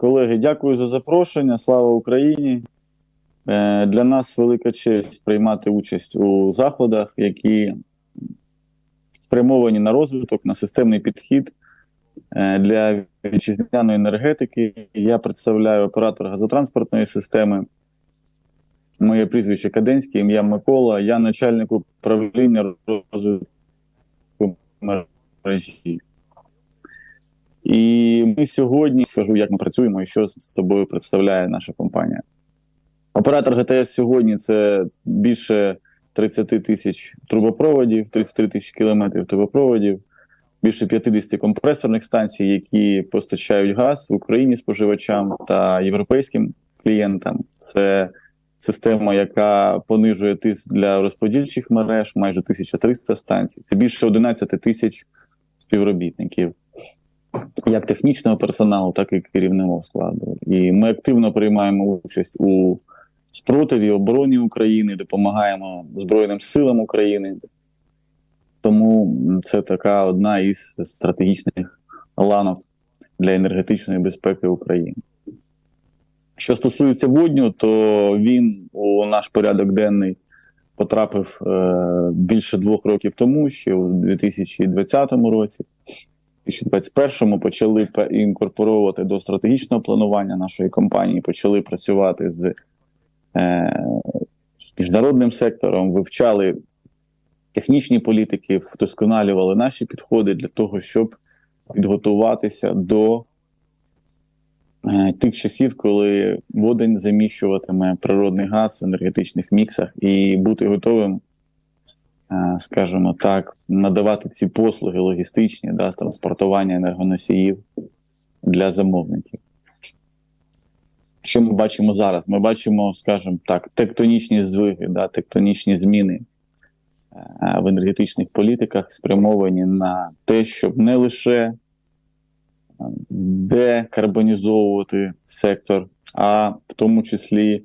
Колеги, дякую за запрошення. Слава Україні. Е, Для нас велика честь приймати участь у заходах, які спрямовані на розвиток, на системний підхід е, для вітчизняної енергетики. Я представляю оператор газотранспортної системи. Моє прізвище Каденське, ім'я Микола. Я начальник управління розвитку мережі. І ми сьогодні скажу, як ми працюємо і що з собою представляє наша компанія. Оператор ГТС сьогодні це більше 30 тисяч трубопроводів, 33 тисячі кілометрів трубопроводів, більше 50 компресорних станцій, які постачають газ в Україні споживачам та європейським клієнтам. Це система, яка понижує тиск для розподільчих мереж, майже 1300 станцій. Це більше 11 тисяч співробітників як технічного персоналу, так і керівного складу. І ми активно приймаємо участь у спротиві обороні України, допомагаємо Збройним силам України. Тому це така одна із стратегічних ланок для енергетичної безпеки України. Що стосується водню, то він у наш порядок денний потрапив е, більше двох років тому, ще у 2020 році. 2021-му почали інкорпоровувати до стратегічного планування нашої компанії, почали працювати з е, міжнародним сектором, вивчали технічні політики, вдосконалювали наші підходи для того, щоб підготуватися до е, тих часів, коли водень заміщуватиме природний газ в енергетичних міксах, і бути готовим скажімо так, надавати ці послуги логістичні да, з транспортування енергоносіїв для замовників. Що ми бачимо зараз? Ми бачимо, скажімо так, тектонічні звиги, да, тектонічні зміни в енергетичних політиках спрямовані на те, щоб не лише декарбонізовувати сектор, а в тому числі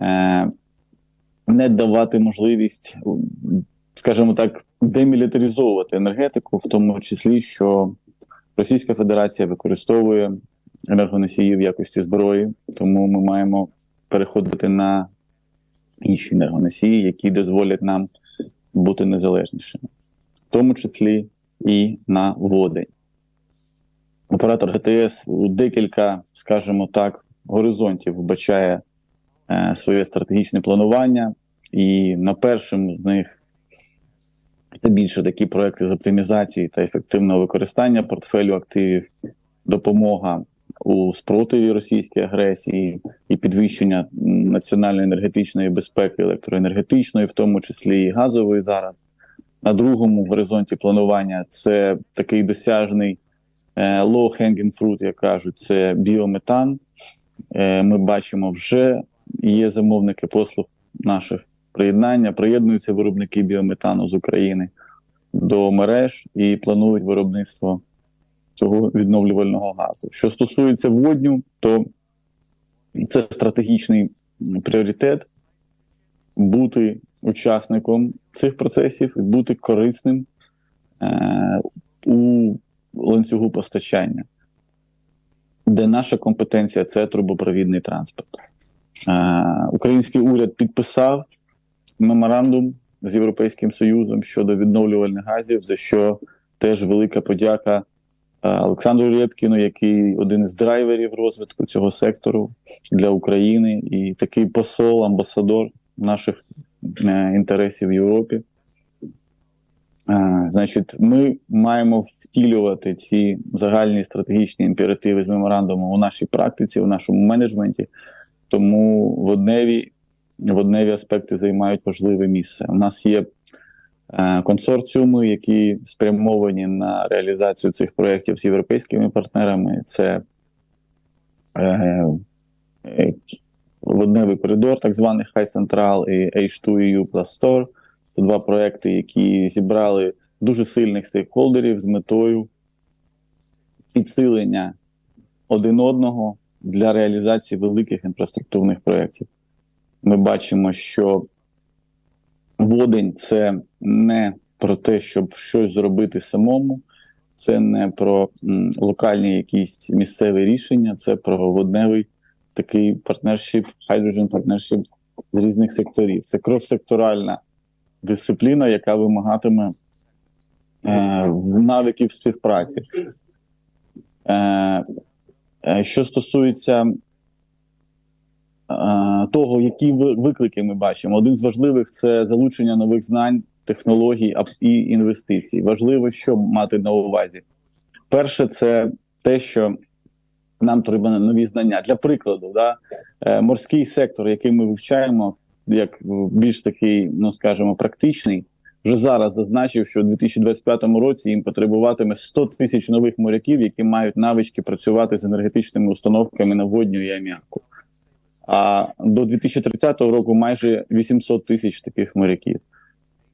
е, не давати можливість скажімо так, демілітаризовувати енергетику, в тому числі, що Російська Федерація використовує енергоносії в якості зброї, тому ми маємо переходити на інші енергоносії, які дозволять нам бути незалежнішими, в тому числі і на водень. Оператор ГТС у декілька, скажімо так, горизонтів вбачає е, своє стратегічне планування, і на першому з них більше такі проекти з оптимізації та ефективного використання портфелю активів, допомога у спротиві російської агресії і підвищення національної енергетичної безпеки, електроенергетичної, в тому числі і газової зараз. На другому горизонті планування це такий досяжний е, low-hanging fruit, як кажуть, це біометан. Е, ми бачимо, вже є замовники послуг наших приєднання, приєднуються виробники біометану з України до мереж і планують виробництво цього відновлювального газу. Що стосується водню, то це стратегічний пріоритет бути учасником цих процесів і бути корисним е, у ланцюгу постачання, де наша компетенція це трубопровідний транспорт. Е, Український уряд підписав меморандум з Європейським Союзом щодо відновлювальних газів, за що теж велика подяка е, Олександру Рєпкіну, який один із драйверів розвитку цього сектору для України, і такий посол, амбасадор наших е, інтересів в Європі. Е, значить, ми маємо втілювати ці загальні стратегічні імперативи з меморандуму у нашій практиці, у нашому менеджменті. Тому водневі водневі аспекти займають важливе місце. У нас є е, консорціуми, які спрямовані на реалізацію цих проєктів з європейськими партнерами. Це е, водневий коридор, так званий High Central і H2EU Plus Store. Це два проекти, які зібрали дуже сильних стейкхолдерів з метою підсилення один одного для реалізації великих інфраструктурних проєктів ми бачимо, що водень це не про те, щоб щось зробити самому, це не про локальні якісь місцеві рішення, це про водневий такий партнершіп, hydrogen partnership з різних секторів. Це крос-секторальна дисципліна, яка вимагатиме е, навиків співпраці. Е, е, що стосується того, які ви- виклики ми бачимо, один з важливих це залучення нових знань, технологій і інвестицій. Важливо, що мати на увазі. Перше, це те, що нам треба нові знання. Для прикладу, да, е, морський сектор, який ми вивчаємо, як е, більш такий, ну скажімо, практичний, вже зараз зазначив, що у 2025 році їм потребуватиме 100 тисяч нових моряків, які мають навички працювати з енергетичними установками на водню і аміаку. А до 2030 року майже 800 тисяч таких моряків.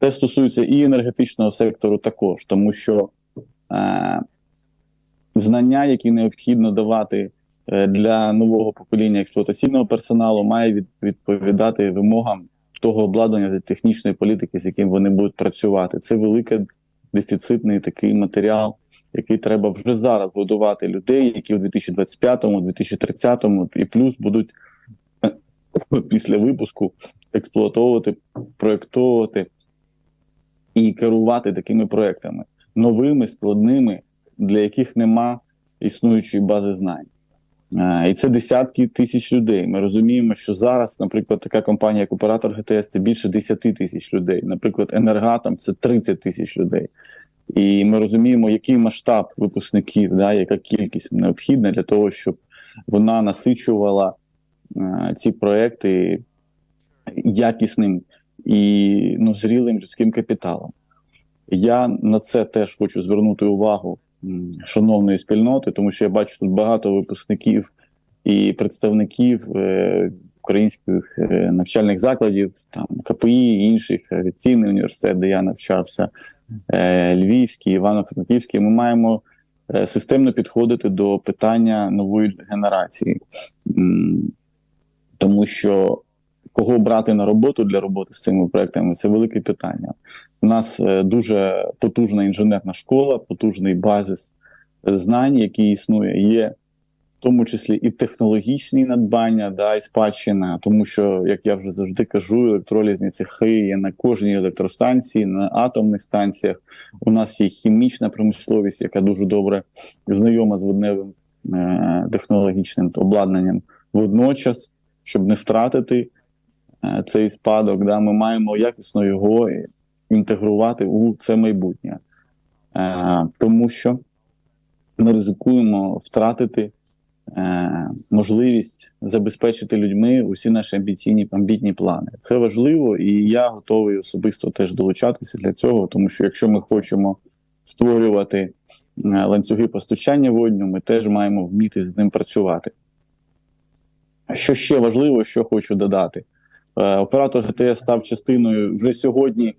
Це стосується і енергетичного сектору також, тому що е, знання, які необхідно давати е, для нового покоління експлуатаційного персоналу, має відповідати вимогам того обладнання та технічної політики, з яким вони будуть працювати. Це великий дефіцитний такий матеріал, який треба вже зараз годувати людей, які у 2025, 2030 і плюс будуть після випуску експлуатовувати, проєктовувати і керувати такими проектами новими, складними, для яких нема існуючої бази знань. Е, І це десятки тисяч людей. Ми розуміємо, що зараз, наприклад, така компанія, як оператор ГТС, це більше 10 тисяч людей. Наприклад, Енергатом це 30 тисяч людей. І ми розуміємо, який масштаб випускників, да, яка кількість необхідна для того, щоб вона насичувала ці проекти якісним і ну, зрілим людським капіталом. Я на це теж хочу звернути увагу шановної спільноти, тому що я бачу тут багато випускників і представників е, українських е, навчальних закладів, там КПІ, інших авіаційний університет, де я навчався, е, Львівський, Івано-Франківський. Ми маємо е, системно підходити до питання нової генерації, тому що кого брати на роботу для роботи з цими проектами це велике питання. У нас е, дуже потужна інженерна школа, потужний базис е, знань, який існує, є в тому числі і технологічні надбання, да, і спадщина, тому що, як я вже завжди кажу, електролізні цехи є на кожній електростанції, на атомних станціях. У нас є хімічна промисловість, яка дуже добре знайома з водневим е, технологічним обладнанням. Водночас, щоб не втратити е, цей спадок, да, ми маємо якісно його інтегрувати у це майбутнє, е, тому що ми ризикуємо втратити е, можливість забезпечити людьми усі наші амбіційні амбітні плани. Це важливо, і я готовий особисто теж долучатися для цього, тому що якщо ми хочемо створювати ланцюги постачання водню, ми теж маємо вміти з ним працювати. Що ще важливо, що хочу додати, Е, оператор ГТС став частиною вже сьогодні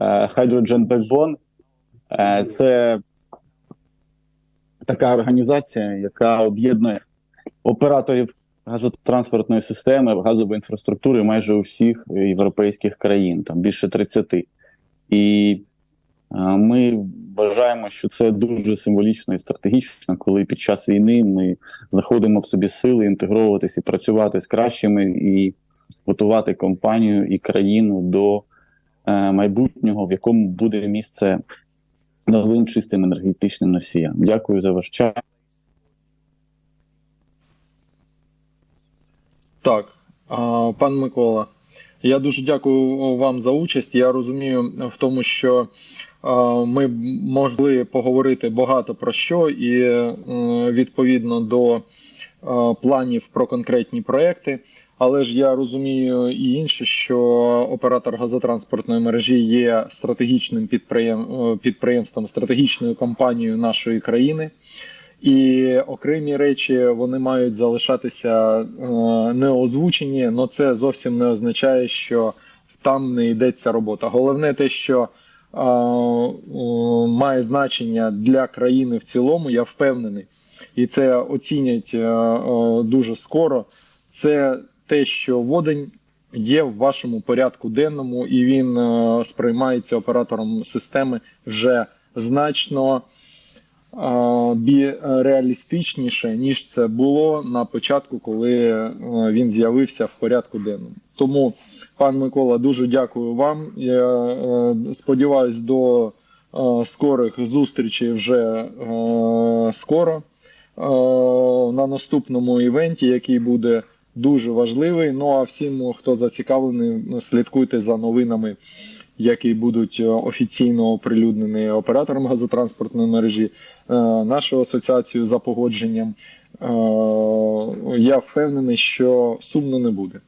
е, Hydrogen Backbone. Е, Це така організація, яка об'єднує операторів газотранспортної системи, газової інфраструктури майже у всіх європейських країн, там більше 30. І ми вважаємо, що це дуже символічно і стратегічно, коли під час війни ми знаходимо в собі сили інтегровуватися і працювати з кращими і готувати компанію і країну до е, майбутнього, в якому буде місце новим чистим енергетичним носіям. Дякую за ваш час. Так, пан Микола, я дуже дякую вам за участь. Я розумію в тому, що ми могли поговорити багато про що, і е, відповідно до планів про конкретні проекти. Але ж я розумію і інше, що оператор газотранспортної мережі є стратегічним підприєм... е, підприємством, стратегічною компанією нашої країни. І окремі речі вони мають залишатися е, неозвучені, але це зовсім не означає, що там не йдеться робота. Головне те, що е, має значення для країни в цілому, я впевнений, і це оцінять е, дуже скоро. Це те, що водень є в вашому порядку денному, і він сприймається оператором системи вже значно реалістичніше, ніж це було на початку, коли е, він з'явився в порядку денному. Тому, пан Микола, дуже дякую вам. Я е, сподіваюся, до е, скорих зустрічей вже скоро на наступному івенті, який буде дуже важливий. Ну а всім, хто зацікавлений, слідкуйте за новинами, які будуть е, офіційно оприлюднені оператором газотранспортної мережі, е, нашою асоціацією за погодженням. Е, Я впевнений, що сумно не буде.